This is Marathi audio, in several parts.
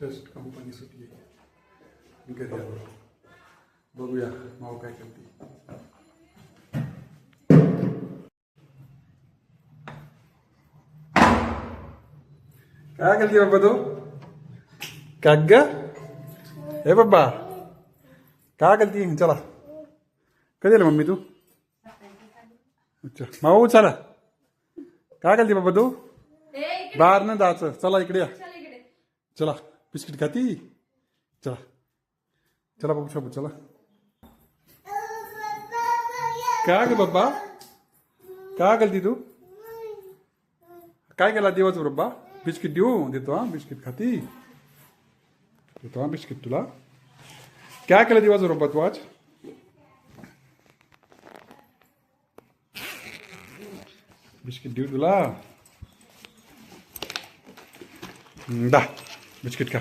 जस्ट कंपनी सुटली घरी आलो. बघूया माऊ काय करते. काय करते बाबा तू? काय ग? हे बाबा काय करते? चला. कधी आली मम्मी तू? अच्छा. माऊ चला. काय करते बाबा तू? बाहेर नाही जायचं. चला इकडे या. चला. बिस्किट खाती चला चला बाबू शाबू चला काय ग बाबा काय गलती तू काय केला दिवस बाबा बिस्किट देऊ देतो हा बिस्किट खाती देतो हा बिस्किट तुला काय केलं दिवस बाबा तू आज बिस्किट देऊ तुला दा बिस्किट खा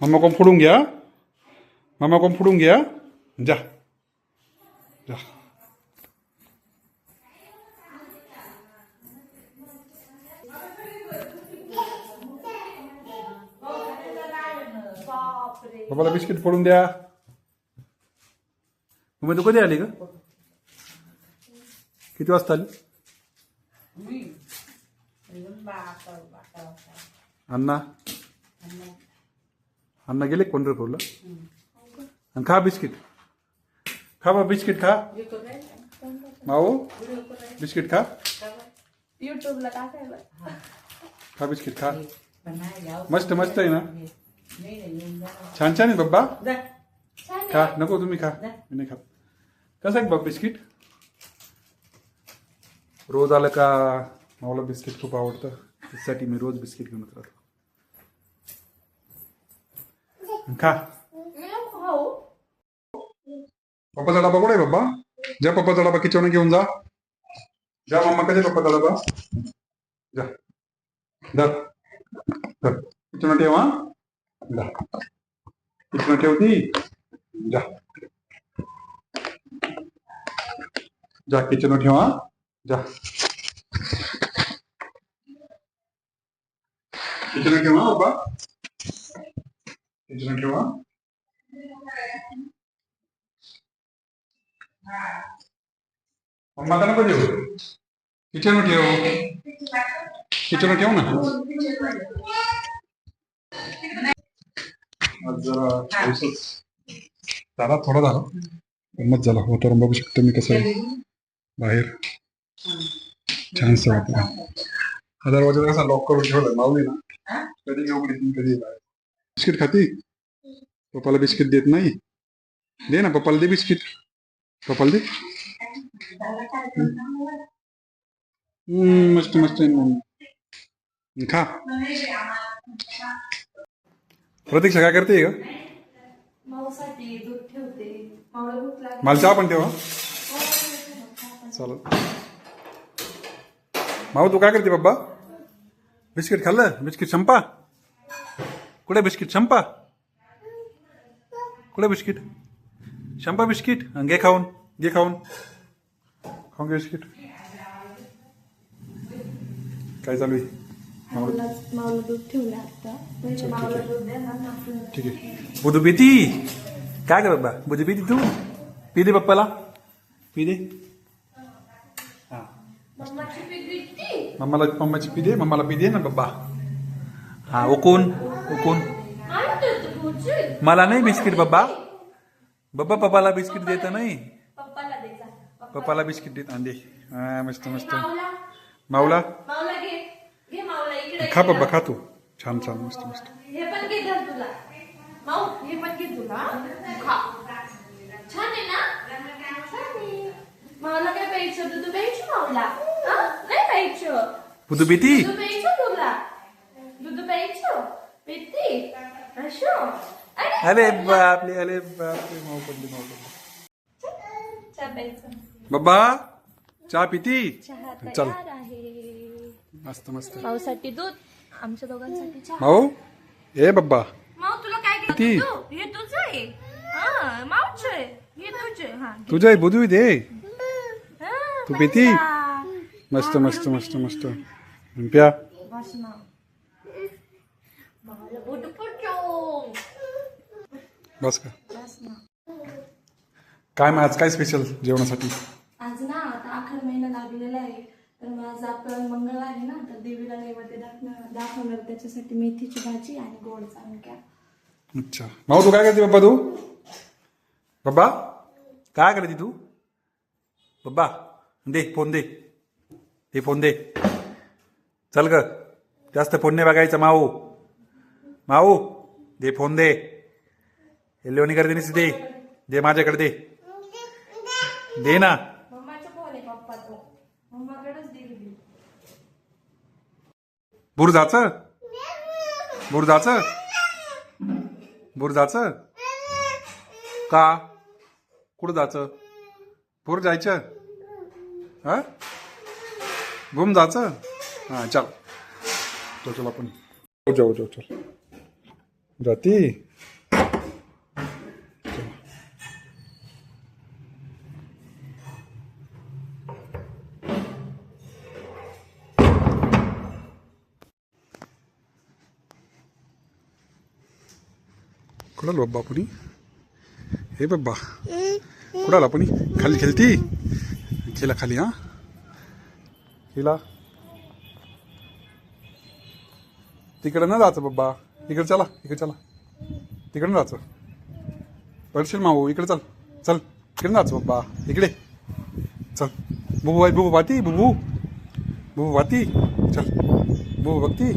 मम्मा कोण फोडून घ्या मम्मा कोण फोडून घ्या जा जा बाबाला बिस्किट फोडून द्या मम्मी तू कधी आली ग किती वाजता आली अण्णा अण्णा गेले पंढरपूरला आणि खा बिस्किट खा बा बिस्किट खा माऊ बिस्किट खा युट्यूबला टाकायला खा बिस्किट खा मस्त मस्त आहे ना छान छान आहे बाबा खा नको तुम्ही खा मी नाही खात कसं आहे बाबा बिस्किट रोज आलं का मला बिस्किट खूप आवडतं त्यासाठी मी रोज बिस्किट घेऊन राहतो खा. पप्पाचा डबा कुठे आहे बाबा ज्या पप्पाचा डबा किचन घेऊन जा. जा मम्मा कधी पप्पाचा डबा जा. धर किचन ठेव हा. जा. किचन ठेवती जा. जा किचन ठेवा जा. किचन ठेवा बाबा किचन ठेवा. मग का नको देऊ किचन ठेव. किचन ठेव ना. जरा थोडा झाला थोडा झाला. हो झाला. बघू शकतो मी कसं बाहेर. छानसं वाटलं. हा दरवाजा कसा? लॉक करून ठेवला. लावली ना कधी उघडी कधी बाहेर बिस्किट खाती? पप्पाला बिस्किट देत नाही? दे ना पप्पाला दे बिस्किट. पप्पाला दे. हम्म, मस्त मस्त खा. प्रतीक्षा काय करते माऊला मला चहा पण ठेवा. चालेल. माऊ तू काय करते बाबा बिस्किट खाल्लं? बिस्किट संपा. कुठे बिस्किट संपा कुठे बिस्किट संपा बिस्किट हं, घे खाऊन घे खाऊन खाऊन घे बिस्किट काय चालू आहे माऊला माऊला माऊला दूध ठेवलं आता म्हणजे माऊला दूध देणार ना आपण. ठीक आहे बुधू पिती काय कर बाबा बुधू पिती तू पी दे पप्पाला पी दे हा मम्माची पिगडी मम्माला मम्माची पी दे मम्माला पी दे ना बाबा हा उकून उकून आणतो तू भुजी. मला नाही बिस्किट बाबा बाबा पप्पाला बिस्किट देत नाही पप्पाला दे जा. पप्पा- पप्पाला बिस्किट देत आणले हा मस्त मस्त माऊला माऊला माऊला घे घे माऊला इकडे खा इकडे. बाबा खा तू छान छान मस्त मस्त हे पण घे धर तुला माऊ हे पण घे तुला खा छान आहे ना छान आहे. माऊला काय प्यायचं दूध प्यायचं माऊला हा? नाही प्यायचं बुधू पिती दूध प्यायचं तुला दूध प्यायचं पिती असो अरे अरे बापले माऊ पडली माऊ पडली चहा प्यायचं बाबा चहा पिती? चल। तयार मस्त मस्त। दूध आमच्या दोघांसाठी चहा. माऊ ए बाबा माऊ तुला काय किती? तू हे तुझं आहे. हा माऊच आहे. हे तुझे हा बुधू दे तू. पिती? मस्त मस्त मस्त मस्त. प्या. बस का? काय मग आज काय स्पेशल जेवणासाठी? आज ना आता आखर महिना लागलेला आहे. तर मग आज आपण मंगळवार आहे ना तर देवीला नैवेद्य दाखवणार दाखवणार त्याच्यासाठी मेथीची भाजी आणि गोड चांगल्या अच्छा. भाऊ तू काय करते बाबा तू? बाबा काय करते तू? बाबा दे फोन दे. दे फोन दे. चल ग. जास्त फोन नाही बघायचा माऊ. माऊ दे फोन दे. करते नाही दे. दे माझ्याकडे दे. दे ना. बुर जाचं? बुर जाचं? बुर जाचं? का? कुठं जायचं बुर जायचं? हा? घुम जायचं हा चल. तो चल आपण. जाऊ जाऊ चल. जाती कुठं बाबा आपण हे बाबा. कुठं आला आपण खाली खेळती? खेळा खाली हा? खेळा तिकडं ना जायचं बाबा. इकडे चला इकडे चला. तिकडे जायचं पडशील माऊ इकडे चल. चल इकडे जायचं बाबा इकडे. चल. बुबू बाई बुबू बाती बुबू. बुबू बाती. चल. बुबू बघती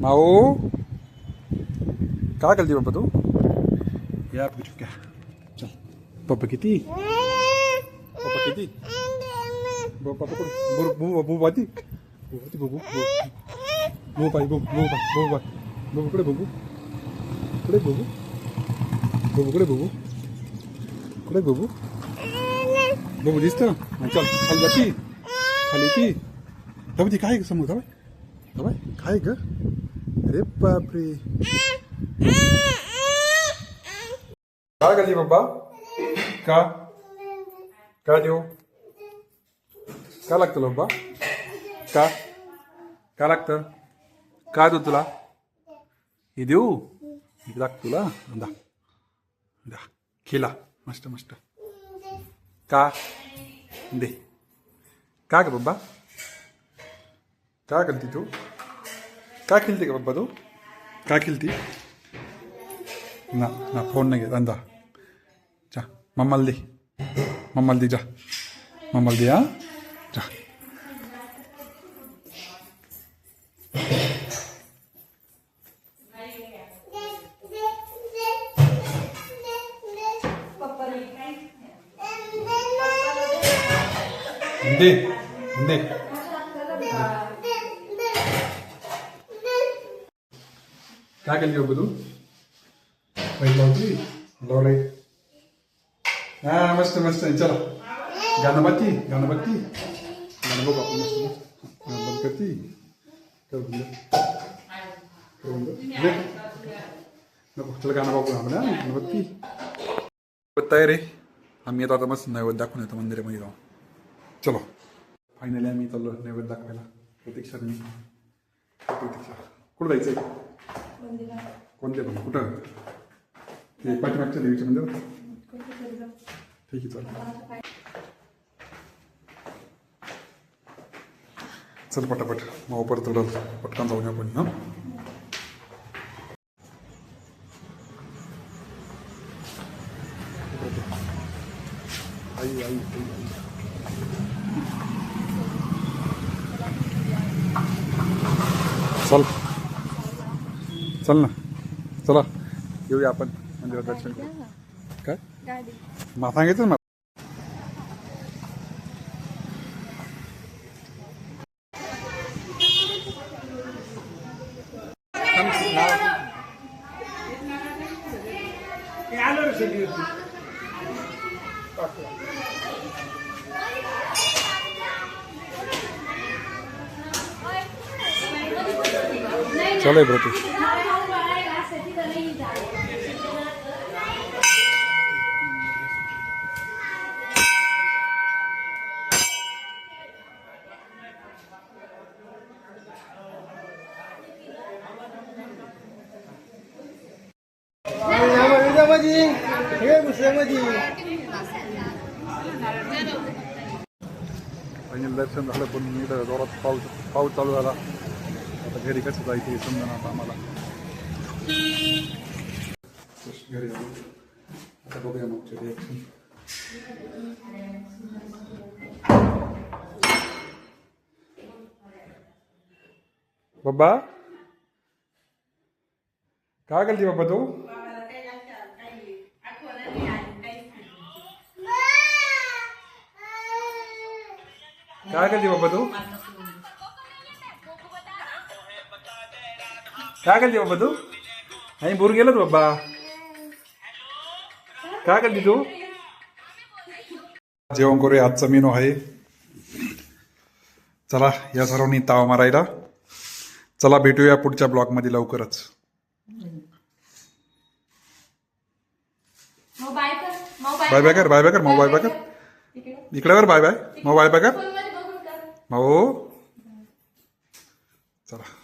माऊ काय करते बाबा तू? या चल. पप्पा किती? पप्पा किती? पप्पा कुठे बुबू बुबू बुबू बाती. बुबू बाती बुबू बुबू बाई बुबू बुबू बाई बुबू बाई. बुबू कुठे बुबू कुठे बुबू बुबू कुठे बुबू कुठे दिसतं चल खाली जाती. खाली ती तेव्हा ती काय समोर? काय काय काय ग? अरे बापरे. काय करते बाबा का? काय देऊ? का लागतं बाबा का का लागतं का देऊ तुला हे देऊ हे लाग तुला दा दा खेळा मस्त मस्त का दे का ग बाबा काय करते तू काय खेळते का बाबा तू काय खेळती ना ना फोन नाही घेत अंदा जा मम्माला दे मम्माला दे जा मम्माला दे हा जा दे दे काय केली बाबा तू पहिली लावली लावले हा मस्त मस्त चला गाणं बाती गाणं बाती बघू आपण मस्त हा, बंद करती दे. नको चला गाणं तयार आहे आम्ही आता आता मस्त नैवेद्य दाखवून येतो मंदिरामध्ये जाऊन चलो फायनली आम्ही चाललो नैवेद्य दाखवायला प्रतीक्षा प्रतीक्षा कुठं जायचंय कोणते पण कुठं ते पाठीमागच्या देवीच्या मंदिरात ठीक आहे चालेल चल पटापट. मग परत थोडं पटकन जाऊन आपण हां? आई चल. चल ना. चला. येऊया आपण मंदिरात दर्शन करू काय? मला सांगितलं ना चलो ब्रती घुसल्यामध्ये हे घुसल्यामध्ये फायनल दर्शन झालं पण मी तर जोरात पाऊस पाऊस चालू झाला आता घरी कसं जायचं हे समजा आता आम्हाला घरी जाऊ आता बघूया मग रिॲक्शन बाबा काय करते बाबा तू काय करते बाबा तू? काय करते बाबा तू? नाही बोर गेलो बाबा. काय करते तू? जेवण करूया आजचा मेनू आहे. चला या सर्वांनी ताव मारायला. चला भेटूया पुढच्या ब्लॉगमध्ये लवकरच. बाय बाय बाय कर बाय बाय कर मग बाय बाय कर. इकडे. कर बाय बाय. मग बाय बाय कर. भाऊ? चला.